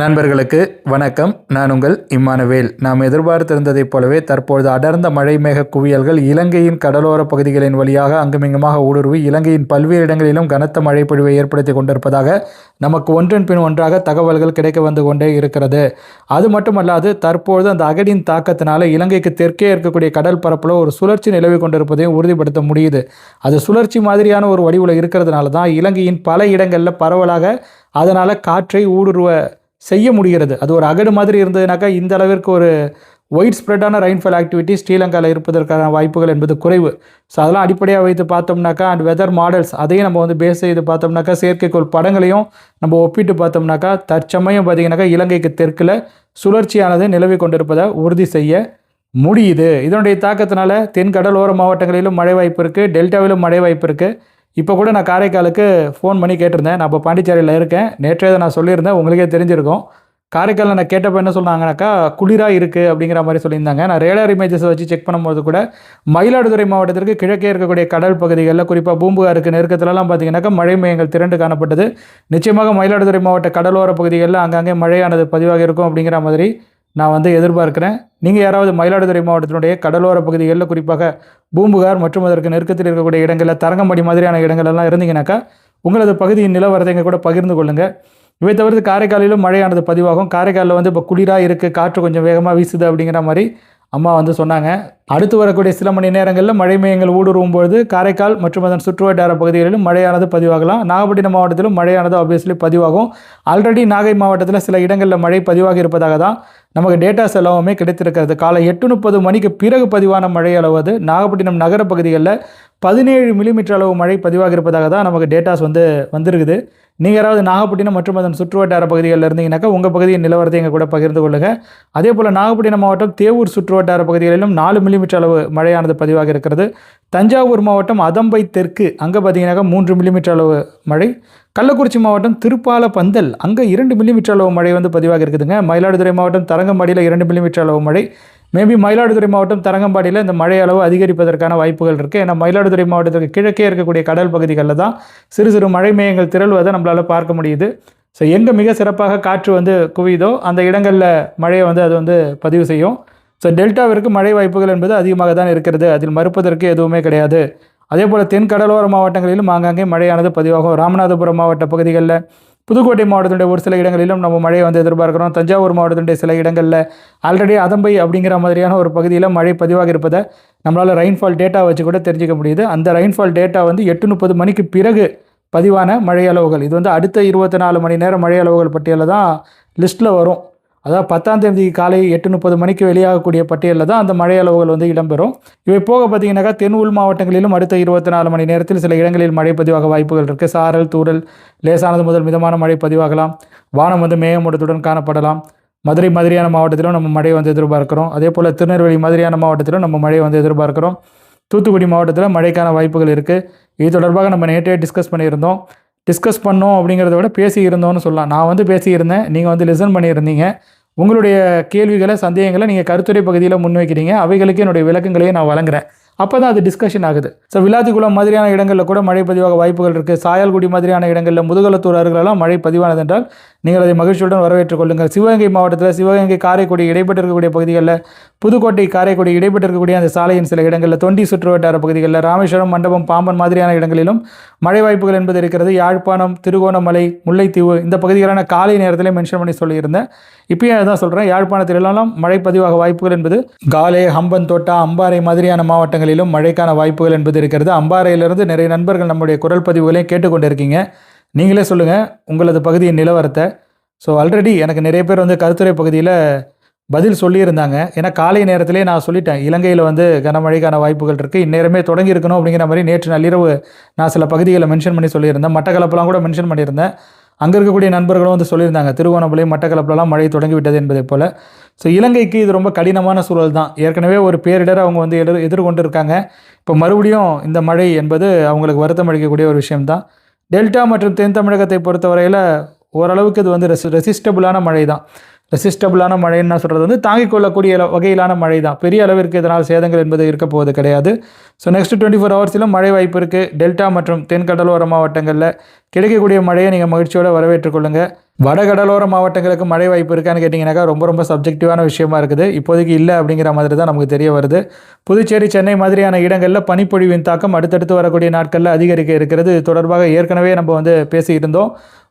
நண்பர்களுக்கு வணக்கம். நான் உங்கள் இம்மானுவேல். நாம் எதிர்பார்த்திருந்ததைப் போலவே தற்பொழுது அடர்ந்த மழை மேக குவியல்கள் இலங்கையின் கடலோர பகுதிகளின் வழியாக அங்குமிங்குமாக ஊடுருவி இலங்கையின் பல்வேறு இடங்களிலும் கனத்த மழை பொழிவை ஏற்படுத்தி கொண்டிருப்பதாக நமக்கு ஒன்றன் பின் ஒன்றாக தகவல்கள் கிடைக்க வந்து கொண்டே இருக்கிறது. அது மட்டுமல்லாது தற்பொழுது அந்த அகடியின் தாக்கத்தினால இலங்கைக்கு தெற்கே இருக்கக்கூடிய கடல் பரப்பில் ஒரு சுழற்சி நிலவி கொண்டிருப்பதையும் உறுதிப்படுத்த முடியுது. அது சுழற்சி மாதிரியான ஒரு வடிவில் இருக்கிறதுனால தான் இலங்கையின் பல இடங்களில் பரவலாக அதனால் காற்றை ஊடுருவ செய்ய முடிகிறது. அது ஒரு அகடு மாதிரி இருந்ததுனாக்கா இந்த அளவிற்கு ஒரு ஒயிட் ஸ்ப்ரெட்டான ரெயின்ஃபால் ஆக்டிவிட்டி ஸ்ரீலங்காவில் இருப்பதற்கான வாய்ப்புகள் என்பது குறைவு. ஸோ அதெல்லாம் அடிப்படையாக வைத்து பார்த்தோம்னாக்கா அண்ட் வெதர் மாடல்ஸ் அதையும் நம்ம வந்து பேஸ் செய்து பார்த்தோம்னாக்கா செயற்கைக்கோள் படங்களையும் நம்ம ஒப்பிட்டு பார்த்தோம்னாக்கா தற்சமயம் பார்த்தீங்கன்னாக்கா இலங்கைக்கு தெற்கில் சுழற்சியானது நிலவி கொண்டிருப்பதை உறுதி செய்ய முடியுது. இதனுடைய தாக்கத்தினால தென் கடலோர மாவட்டங்களிலும் மழை வாய்ப்பு இருக்குது டெல்டாவிலும் மழை வாய்ப்பு இருக்குது இப்போ கூட நான் காரைக்காலுக்கு ஃபோன் பண்ணி கேட்டிருந்தேன். நான் இப்போ பாண்டிச்சேரியில் இருக்கேன். நேற்றே நான் சொல்லியிருந்தேன். உங்களுக்கே தெரிஞ்சிருக்கும். காரைக்காலில் நான் கேட்டப்போ என்ன சொன்னாங்கனாக்கா குளிராக இருக்குது அப்படிங்கிற மாதிரி சொல்லியிருந்தாங்க. நான் ரேடார் இமேஜஸை வச்சு செக் பண்ணும்போது கூட மயிலாடுதுறை மாவட்டத்திற்கு கிழக்கே இருக்கக்கூடிய கடல் பகுதிகளில் குறிப்பாக பூம்புகாருக்கு நெருக்கத்துலலாம் பார்த்தீங்கன்னாக்கா மழை மையங்கள் திரண்டு காணப்பட்டது. நிச்சயமாக மயிலாடுதுறை மாவட்ட கடலோர பகுதிகளில் அங்கங்கே மழையானது பதிவாக இருக்கும் அப்படிங்கிற மாதிரி நான் வந்து எதிர்பார்க்குறேன். நீங்கள் யாராவது மயிலாடுதுறை மாவட்டத்தினுடைய கடலோர பகுதிகளில் குறிப்பாக பூம்புகார் மற்றும் அதற்கு நெருக்கத்தில் இருக்கக்கூடிய இடங்களில் தரங்கம்படி மாதிரியான இடங்கள்லாம் இருந்தீங்கன்னாக்கா உங்களது பகுதியின் நிலவரத்தை எங்கள் கூட பகிர்ந்து கொள்ளுங்கள் இவை தவிர்த்து காரைக்காலிலும் மழையானது பதிவாகும். காரைக்காலில் வந்து இப்போ குளிராக இருக்குது காற்று கொஞ்சம் வேகமாக வீசுது அப்படிங்கிற மாதிரி அம்மா வந்து சொன்னாங்க. அடுத்து வரக்கூடிய சில மணி நேரங்களில் மழை மையங்கள் ஊடுருவும் பொழுது காரைக்கால் மற்றும் அதன் சுற்றுவட்டார பகுதிகளிலும் மழையானது பதிவாகலாம். நாகப்பட்டினம் மாவட்டத்திலும் மழையானது ஆப்வியஸ்லி பதிவாகும். ஆல்ரெடி நாகை மாவட்டத்தில் சில இடங்களில் மழை பதிவாகி இருப்பதாக தான் நமக்கு டேட்டாஸ் எல்லாமே கிடைத்திருக்கிறது. காலை எட்டு முப்பது மணிக்கு பிறகு பதிவான மழை அளவு நாகப்பட்டினம் நகர பகுதிகளில் பதினேழு மில்லிமீட்டர் அளவு மழை பதிவாக இருப்பதாக தான் நமக்கு டேட்டாஸ் வந்து வந்திருக்குது. நீங்கள் யாராவது நாகப்பட்டினம் மற்றும் அதன் சுற்றுவட்டார பகுதிகளில் இருந்தீங்கன்னாக்கா உங்கள் பகுதியின் நிலவரத்தை எங்கள் கூட பகிர்ந்து கொள்ளுங்கள் அதே போல் நாகப்பட்டினம் மாவட்டம் தேவூர் சுற்றுவட்டார பகுதிகளிலும் நாலு மில்லிமீட்டர் அளவு மழையானது பதிவாக இருக்கிறது. தஞ்சாவூர் மாவட்டம் அதம்பை தெற்கு. அங்கே பார்த்தீங்கன்னாக்கா மூன்று மில்லிமீட்டர் அளவு மழை. கள்ளக்குறிச்சி மாவட்டம் திருப்பால பந்தல் அங்கே இரண்டு மில்லிமீட்டர் அளவு மழை வந்து பதிவாக இருக்குதுங்க. மயிலாடுதுறை மாவட்டம் தரங்கம்பாடியில் இரண்டு மில்லிமீட்டர் அளவு மழை. மேபி மயிலாடுதுறை மாவட்டம் தரங்கம்பாடியில் இந்த மழை அளவு அதிகரிப்பதற்கான வாய்ப்புகள் இருக்குது ஏன்னா மயிலாடுதுறை மாவட்டத்துக்கு கிழக்கே இருக்கக்கூடிய கடல் பகுதிகளில் தான் சிறு சிறு மழை மேயங்கள் திரள்வதை நம்மளால் பார்க்க முடியுது. ஸோ எங்கே மிக சிறப்பாக காற்று வந்து குவியுதோ அந்த இடங்களில் மழையை வந்து அது வந்து பதிவு செய்யும். ஸோ டெல்டாவிற்கு மழை வாய்ப்புகள் என்பது அதிகமாக தான் இருக்கிறது. அதில் மறுப்பதற்கு எதுவுமே கிடையாது. அதே போல் தென் கடலோர மாவட்டங்களிலும் ஆங்காங்கே மழையானது பதிவாகும். ராமநாதபுரம் மாவட்ட பகுதிகளில் புதுக்கோட்டை மாவட்டத்துடைய ஒரு சில இடங்களிலும் நம்ம மழையை வந்து எதிர்பார்க்குறோம். தஞ்சாவூர் மாவட்டத்தினுடைய சில இடங்களில் ஆல்ரெடி அதம்பை அப்படிங்கிற மாதிரியான ஒரு பகுதியில் மழை பதிவாக இருப்பதை நம்மளால் ரெயின்ஃபால் டேட்டா வச்சு கூட தெரிஞ்சிக்க முடியுது. அந்த ரெயின்ஃபால் டேட்டா வந்து எட்டு முப்பது மணிக்கு பிறகு பதிவான மழை அளவுகள். இது வந்து அடுத்த இருபத்தி நாலு மணி நேரம் மழை அளவுகள் பட்டியலில் தான் லிஸ்ட்டில் வரும். அதாவது பத்தாம் தேதி காலை எட்டு முப்பது மணிக்கு வெளியாகக்கூடிய பட்டியலில் தான் அந்த மழை அளவுகள் வந்து இடம்பெறும். இவை போக பார்த்தீங்கன்னாக்கா தென் உள் மாவட்டங்களிலும் அடுத்த இருபத்தி நாலு மணி நேரத்தில் சில இடங்களில் மழை பதிவாக வாய்ப்புகள் இருக்குது சாரல் தூரல் லேசானது முதல் மிதமான மழை பதிவாகலாம். வானம் வந்து மேகமூட்டத்துடன் காணப்படலாம். மதுரை மாதிரியான மாவட்டத்திலும் நம்ம மழை வந்து எதிர்பார்க்கிறோம். அதே போல் திருநெல்வேலி மாதிரியான மாவட்டத்திலும் நம்ம மழை வந்து எதிர்பார்க்கிறோம். தூத்துக்குடி மாவட்டத்தில் மழைக்கான வாய்ப்புகள் இருக்குது இது தொடர்பாக நம்ம நேற்றே டிஸ்கஸ் பண்ணியிருந்தோம். டிஸ்கஸ் பண்ணோம் அப்படிங்கிறத விட பேசியிருந்தோம்னு சொல்லலாம். நான் வந்து பேசியிருந்தேன் நீங்கள் வந்து லிசன் பண்ணியிருந்தீங்க. உங்களுடைய கேள்விகளை சந்தேகங்களை நீங்கள் கருத்துரை பகுதியில் முன்வைக்கிறீங்க. அவைகளுக்கு என்னுடைய விளக்கங்களையும் நான் வழங்குறேன். அப்போ தான் அது டிஸ்கஷன் ஆகுது. ஸோ விளாத்திக்குளம் மாதிரியான இடங்களில் கூட மழை பதிவாக வாய்ப்புகள் இருக்குது சாயல்குடி மாதிரியான இடங்களில் முதுகலத்தூர் அருகிலெல்லாம் மழை பதிவானது என்றால் நீங்கள் அதை மகிழ்ச்சியுடன் வரவேற்றுக் கொள்ளுங்கள். சிவகங்கை மாவட்டத்தில் சிவகங்கை காரைக்குடி இடைப்பட்டு இருக்கக்கூடிய பகுதிகளில் புதுக்கோட்டை காரைக்குடி இடைப்பட்டு இருக்கக்கூடிய அந்த சாலையின் சில இடங்களில் தொண்டி சுற்றுவட்டார பகுதிகளில் ராமேஸ்வரம் மண்டபம் பாம்பன் மாதிரியான இடங்களிலும் மழை வாய்ப்புகள் என்பது இருக்கிறது. யாழ்ப்பாணம் திருகோணமலை முல்லைத்தீவு இந்த பகுதிகளான காலை நேரத்தில் மென்ஷன் பண்ணி சொல்லியிருந்தேன். இப்பயும் அதான் சொல்கிறேன் யாழ்ப்பாணத்திலெல்லாம் மழை பதிவாக வாய்ப்புகள் என்பது காலே ஹம்பன் தோட்டா அம்பாறை மாதிரியான மாவட்டங்களிலும் மழைக்கான வாய்ப்புகள் என்பது இருக்கிறது. அம்பாறையிலிருந்து நிறைய நண்பர்கள் நம்முடைய குரல் பதிவுகளையும் கேட்டுக்கொண்டிருக்கீங்க. நீங்களே சொல்லுங்கள் உங்களது பகுதியின் நிலவரத்தை. ஸோ ஆல்ரெடி எனக்கு நிறைய பேர் வந்து கருத்துரை பகுதியில் பதில் சொல்லியிருந்தாங்க. ஏன்னா காலை நேரத்திலே நான் சொல்லிட்டேன் இலங்கையில் வந்து கனமழைக்கான வாய்ப்புகள் இருக்குது இந்நேரமே தொடங்கி இருக்கணும் அப்படிங்கிற மாதிரி நேற்று நள்ளிரவு நான் சில பகுதிகளை மென்ஷன் பண்ணி சொல்லியிருந்தேன். மட்டக்களப்பெல்லாம் கூட மென்ஷன் பண்ணியிருந்தேன். அங்கே இருக்கக்கூடிய நண்பர்களும் வந்து சொல்லியிருந்தாங்க திருவோணமலை மட்டக்களப்பிலலாம் மழை தொடங்கிவிட்டது என்பதை போல். ஸோ இலங்கைக்கு இது ரொம்ப கடினமான சூழல் தான். ஏற்கனவே ஒரு பேரிடர் அவங்க வந்து எதிர் எதிர்கொண்டு இருக்காங்க இப்போ மறுபடியும் இந்த மழை என்பது அவங்களுக்கு வருத்தம் அளிக்கக்கூடிய ஒரு விஷயம்தான். டெல்டா மற்றும் தென் தமிழகத்தை பொறுத்தவரையில் ஓரளவுக்கு இது வந்து ரெசி ரெசிஸ்டபுளான மழை தான் ரெசிஸ்டபிளான மழைன்னு நான் சொல்கிறது வந்து தாங்கிக் கொள்ளக்கூடிய வகையிலான மழை தான் பெரிய அளவிற்கு இதனால் சேதங்கள் என்பது இருக்க போவது கிடையாது. ஸோ நெக்ஸ்ட் டுவெண்ட்டி ஃபோர் ஹவர்ஸிலும் மழை வாய்ப்பு இருக்குது டெல்டா மற்றும் தென் கடலோர மாவட்டங்களில் கிடைக்கக்கூடிய மழையை நீங்கள் மகிழ்ச்சியோடு வரவேற்றுக்கொள்ளுங்கள் வட கடலோர மாவட்டங்களுக்கு மழை வாய்ப்பு இருக்கான்னு கேட்டிங்கனாக்கா ரொம்ப ரொம்ப சப்ஜெக்டிவான விஷயமா இருக்குது. இப்போதைக்கு இல்லை அப்படிங்கிற மாதிரி தான் நமக்கு தெரிய வருது. புதுச்சேரி சென்னை மாதிரியான இடங்களில் பனிப்பொழிவின் தாக்கம் அடுத்தடுத்து வரக்கூடிய நாட்களில் அதிகரிக்க இருக்கிறது. தொடர்பாக ஏற்கனவே நம்ம வந்து பேசியிருந்தோம்.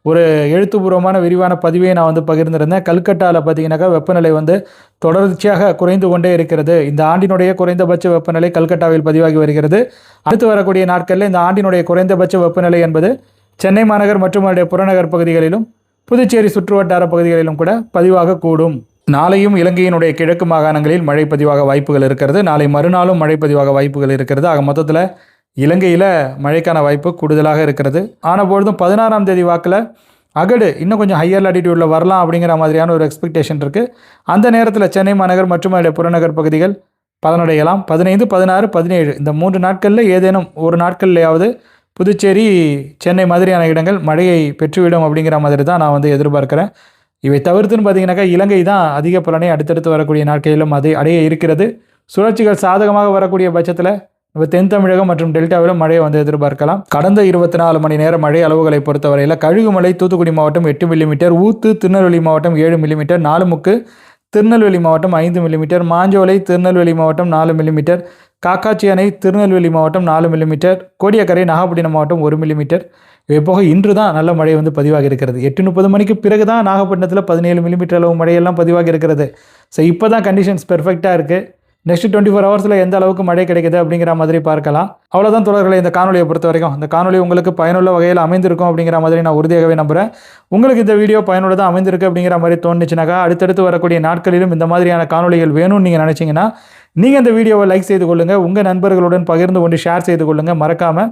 ஒரு எழுத்துப்பூர்வமான விரிவான பதிவை நான் வந்து பகிர்ந்திருந்தேன். கல்கட்டாவில் பார்த்தீங்கன்னாக்கா வெப்பநிலை வந்து தொடர்ச்சியாக குறைந்து கொண்டே இருக்கிறது. இந்த ஆண்டினுடைய குறைந்தபட்ச வெப்பநிலை கல்கட்டாவில் பதிவாகி வருகிறது. அடுத்து வரக்கூடிய நாட்களில் இந்த ஆண்டினுடைய குறைந்தபட்ச வெப்பநிலை என்பது சென்னை மாநகர் மற்றும் அதனுடைய புறநகர் பகுதிகளிலும் புதுச்சேரி சுற்றுவட்டார பகுதிகளிலும் கூட பதிவாக கூடும். நாளையும் இலங்கையினுடைய கிழக்கு மாகாணங்களில் மழை பதிவாக வாய்ப்புகள் இருக்கிறது. நாளை மறுநாளும் மழை பதிவாக வாய்ப்புகள் இருக்கிறது. ஆக மொத்தத்தில் இலங்கையில் மழைக்கான வாய்ப்பு கூடுதலாக இருக்கிறது. ஆன பொழுதும் பதினாறாம் தேதி வாக்கில் அகடு இன்னும் கொஞ்சம் ஹையர் லாட்டிடியூடில் வரலாம் அப்படிங்கிற மாதிரியான ஒரு எக்ஸ்பெக்டேஷன் இருக்குது அந்த நேரத்தில் சென்னை மாநகர் மற்றும் அதோடைய புறநகர் பகுதிகள் பலனடையலாம். பதினைந்து பதினாறு பதினேழு இந்த மூன்று நாட்களில் ஏதேனும் ஒரு நாட்கள்லையாவது புதுச்சேரி சென்னை மாதிரியான இடங்கள் மழையை பெற்றுவிடும் அப்படிங்கிற மாதிரி தான் நான் வந்து எதிர்பார்க்குறேன். இவை தவிர்த்துன்னு பார்த்தீங்கன்னாக்கா இலங்கை தான் அதிக பலனை அடுத்தடுத்து வரக்கூடிய நாட்களிலும் அது அடைய இருக்கிறது. சுழற்சிகள் சாதகமாக வரக்கூடிய பட்சத்தில் இப்போ தென் தமிழகம் மற்றும் டெல்டாவிலும் மழையை வந்து எதிர்பார்க்கலாம். கடந்த இருபத்தி நாலு மணி நேர மழை அளவுகளை பொறுத்தவரையில் கழுகுமலை தூத்துக்குடி மாவட்டம் எட்டு மில்லிமீட்டர் ஊத்து திருநெல்வேலி மாவட்டம் ஏழு மில்லிமீட்டர் நாலுமுக்கு திருநெல்வேலி மாவட்டம் ஐந்து மில்லிமீட்டர் மாஞ்சோலை திருநெல்வேலி மாவட்டம் நாலு மில்லிமீட்டர் காக்காச்சியானை அணை திருநெல்வேலி மாவட்டம் நாலு மில்லிமீட்டர் கோடியக்கரை நாகப்பட்டினம் மாவட்டம் ஒரு மில்லிமீட்டர் இவை போக இன்று தான் நல்ல மழை வந்து பதிவாகி இருக்கிறது. எட்டு முப்பது மணிக்கு பிறகு தான் நாகப்பட்டினத்தில் பதினேழு மில்லிமீட்டர் அளவு மழையெல்லாம் பதிவாகி இருக்கிறது. ஸோ இப்போ தான் கண்டிஷன்ஸ் பெர்ஃபெக்டாக இருக்குது நெக்ஸ்ட் டுவெண்ட்டி ஃபோர் ஹவர்ஸில் எந்த அளவுக்கு மழை கிடைக்குது அப்படிங்கிற மாதிரி பார்க்கலாம். அவ்வளோதான் தொடர்களை இந்த காணொலியை பொறுத்த வரைக்கும். இந்த காணொலி உங்களுக்கு பயனுள்ள வகையில் அமைந்திருக்கும் அப்படிங்கிற மாதிரி நான் உறுதியாகவே நம்புகிறேன் உங்களுக்கு இந்த வீடியோ பயனுள்ளதாக அமைந்திருக்கு அப்படிங்கிற மாதிரி தோணுச்சுனாக்கா அடுத்தடுத்து வரக்கூடிய நாட்களிலும் இந்த மாதிரியான காணொலிகள் வேணும்னு நீங்கள் நினச்சிங்கன்னா நீங்கள் இந்த வீடியோவை லைக் செய்து கொள்ளுங்கள் உங்கள் நண்பர்களுடன் பகிர்ந்து கொண்டு ஷேர் செய்து கொள்ளுங்கள் மறக்காமல்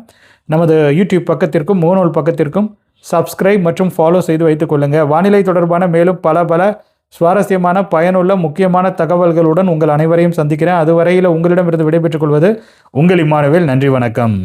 நமது யூடியூப் பக்கத்திற்கும் மோனோல் பக்கத்திற்கும் சப்ஸ்கிரைப் மற்றும் ஃபாலோ செய்து வைத்துக் கொள்ளுங்கள் வானிலை தொடர்பான மேலும் பல பல சுவாரஸ்யமான பயனுள்ள முக்கியமான தகவல்களுடன் உங்கள் அனைவரையும் சந்திக்கிறேன். அதுவரையில் உங்களிடமிருந்து விடைபெற்றுக் கொள்வது உங்கள் இம்மானுவேல். நன்றி வணக்கம்.